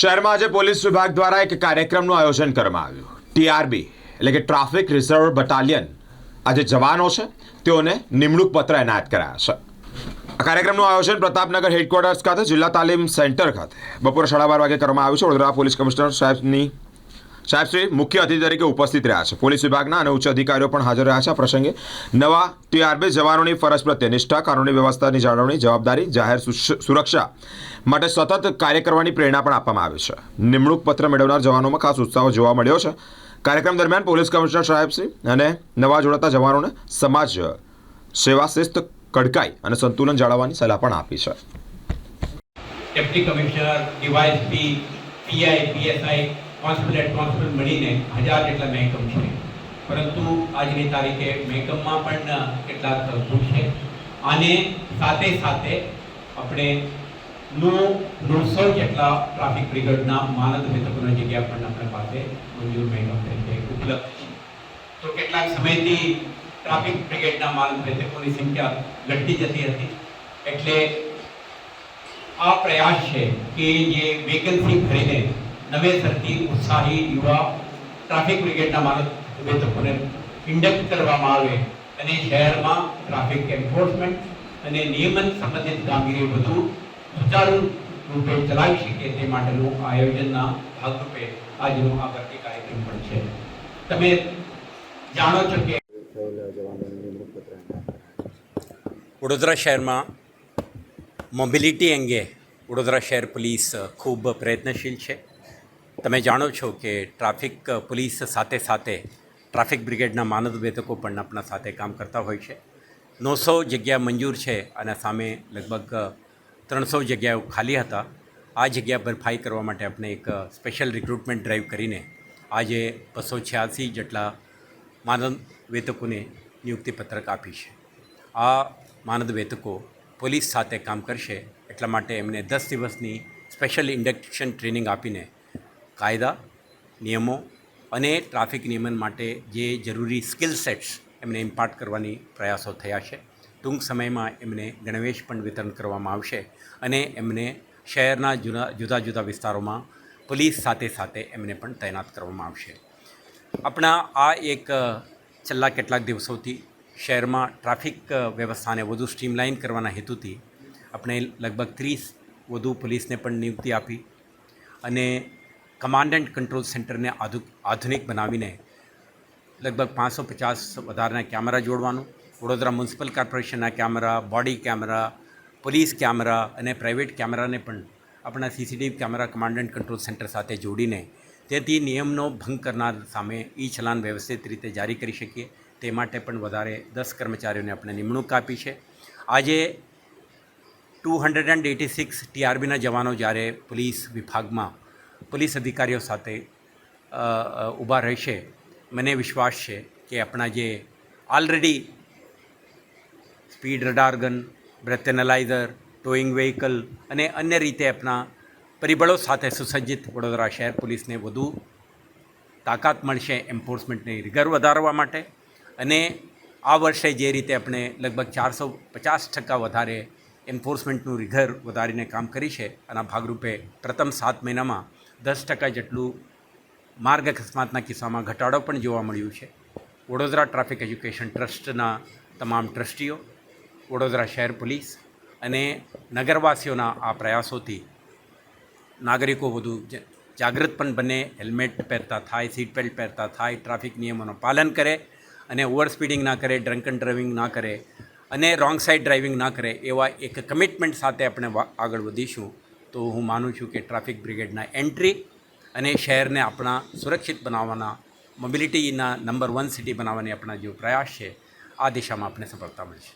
શહેરમાં આજે પોલીસ વિભાગ દ્વારા એક કાર્યક્રમનું આયોજન કરવામાં આવ્યું. ટીઆરબી, એટલે કે ટ્રાફિક રિઝર્વ બટાલિયન, આજે જવાનો છે. તેઓને નિમણૂક પત્ર એનાયત કરાયા છે. આ કાર્યક્રમનું આયોજન પ્રતાપનગર હેડક્વાર્ટર્સ ખાતે, જિલ્લા તાલીમ સેન્ટર ખાતે બપોરે સાડા બાર વાગે કરવામાં આવ્યું છે. વડોદરા પોલીસ કમિશનર સાહેબની સાહેબશ્રી મુખ્ય અતિથિ તરીકે ઉપસ્થિત રહ્યા છે. પોલીસ વિભાગના અને ઉચ્ચ અધિકારીઓ પણ હાજર રહ્યા છે આ પ્રસંગે. નવા ટીઆરબી જવાનોની ફરજ પ્રત્યે નિષ્ઠા, કાનૂની વ્યવસ્થાની જાળવણી, જવાબદારી, જાહેર સુરક્ષા માટે સતત કાર્ય કરવાની પ્રેરણા પણ આપવામાં આવી છે. નિમણૂક પત્ર મેળવનાર જવાનોમાં ખાસ ઉત્સાહ જોવા મળ્યો છે. કાર્યક્રમ દરમિયાન પોલીસ કમિશનર સાહેબશ્રી અને નવા જોડાતા જવાનોને સમાજ સેવા શિસ્ત કડકાઈ અને સંતુલન જાળવવાની સલાહ પણ આપી છે. Deputy commissioner DYSP PI PSI constable at constable મળીને હજાર જેટલા મહેકમ છે. પરંતુ આજની તારીખે મહેકમમાં પણ કેટલાક ભૂલ છે. અને સાથે સાથે આપણે નો નવસો જેટલા ટ્રાફિક બ્રિગેડના માનદ વેતકોની જગ્યા પણ આપણા પાસે મંજૂર મહેકમ તરીકે ઉપલબ્ધ છે. તો કેટલાક સમયથી ટ્રાફિક બ્રિગેડના માનદ વેતકોની સંખ્યા ઘટતી જતી હતી. એટલે આ પ્રયાસ છે કે જે વેકન્સી ભરીને નવેસરથી ઉત્સાહી યુવા ટ્રાફિક બ્રિગેડના માર્ગદર્શકોને ઇન્ડક્ટ કરવામાં આવે અને શહેરમાં ટ્રાફિક એન્ફોર્સમેન્ટ અને નિયમન સંબંધિત કામગીરી વધુ સુચારુ રૂપે ચલાવી શકે તે માટેનું આયોજનના ભાગરૂપે આજનો આ ભરતી કાર્યક્રમ પણ છે. તમે જાણો છો કે વડોદરા શહેરમાં મોબિલિટી અંગે વડોદરા શહેર પોલીસ ખૂબ પ્રયત્નશીલ છે. તમે જાણો છો કે ટ્રાફિક પોલીસ સાથે સાથે ટ્રાફિક બ્રિગેડના માનદવેતકો પણ આપણા સાથે કામ કરતા હોય છે. નવસો જગ્યા મંજૂર છે અને સામે લગભગ ત્રણસો જગ્યાઓ ખાલી હતા. આ જગ્યા ભરપાઈ કરવા માટે આપણે એક સ્પેશિયલ રિક્રુટમેન્ટ ડ્રાઈવ કરીને આજે બસો છ્યાસી જેટલા માનદ વેતકોને નિયુક્તિપત્રક આપી છે. આ માનદ વેતકો પોલીસ સાથે કામ કરશે એટલા માટે એમને દસ દિવસની સ્પેશિયલ ઇન્ડક્શન ટ્રેનિંગ આપીને કાયદા, નિયમો અને ટ્રાફિક નિયમન માટે જે જરૂરી સ્કિલ સેટ્સ એમને ઇમ્પાર્ટ કરવાની પ્રયાસો થયા છે. ટૂંક સમયમાં એમને ગણવેશ પણ વિતરણ કરવામાં આવશે અને એમને શહેરના જુદા જુદા જુદા વિસ્તારોમાં પોલીસ સાથે સાથે એમને પણ તૈનાત કરવામાં આવશે. આપણા આ એક છેલ્લા કેટલાક દિવસોથી શહેરમાં ટ્રાફિક વ્યવસ્થાને વધુ સ્ટ્રીમલાઇન કરવાના હેતુથી આપણે લગભગ ત્રીસ વધુ પોલીસને પણ નિયુક્તિ આપી અને કમાન્ડ એન્ડ કંટ્રોલ સેન્ટરને આધુ આધુનિક બનાવીને લગભગ પાંચસો પચાસ વધારાના કેમેરા જોડવાનું. વડોદરા મ્યુનિસિપલ કોર્પોરેશનના camera body camera police camera અને પ્રાઇવેટ કેમેરાને પણ આપણા CCTV camera command and control centre સાથે જોડીને તેથી નિયમનો ભંગ કરનાર સામે ઈ ચલાન વ્યવસ્થિત રીતે જારી કરી શકીએ. તે માટે પણ વધારે દસ કર્મચારીઓને આપણે નિમણૂક આપી છે. આજે two hundred and eighty six ટીઆરબીના જવાનો જ્યારે પોલીસ વિભાગમાં પોલીસ અધિકારીઓ સાથે ઊભા રહેશે. મને વિશ્વાસ છે કે આપણા જે already speed radar gun breath analyser towing vehicle અને અન્ય રીતે આપણા પરિબળો સાથે સુસજ્જિત વડોદરા શહેર પોલીસને વધુ તાકાત મળશે એન્ફોર્સમેન્ટની રિગર વધારવા માટે. અને આ વર્ષે જે રીતે આપણે લગભગ ચારસો પચાસ ટકા વધારે એન્ફોર્સમેન્ટનું રિઘર વધારીને કામ કરી છે, આના ભાગરૂપે પ્રથમ સાત મહિનામાં દસ ટકા જેટલું માર્ગ અકસ્માતના કિસ્સામાં ઘટાડો પણ જોવા મળ્યું છે. વડોદરા ટ્રાફિક એજ્યુકેશન ટ્રસ્ટના તમામ ટ્રસ્ટીઓ, વડોદરા શહેર પોલીસ અને નગરવાસીઓના આ પ્રયાસોથી નાગરિકો વધુ જાગૃત પણ બને, હેલ્મેટ પહેરતા થાય સીટ બેલ્ટ પહેરતા થાય ટ્રાફિક નિયમોનું પાલન કરે અને ઓવર સ્પીડિંગ ના કરે ડ્રંકન ડ્રાઇવિંગ ના કરે અને રોંગ સાઈડ ડ્રાઇવિંગ ના કરે એવા એક કમિટમેન્ટ સાથે આપણે આગળ વધીશું. તો હું માનું છું કે ટ્રાફિક બ્રિગેડના એન્ટ્રી અને શહેરને આપણા સુરક્ષિત બનાવવાના મોબિલિટીના નંબર વન સિટી બનાવવાની આપણા જે પ્રયાસ છે, આ દિશામાં આપણે સફળતા મળશે.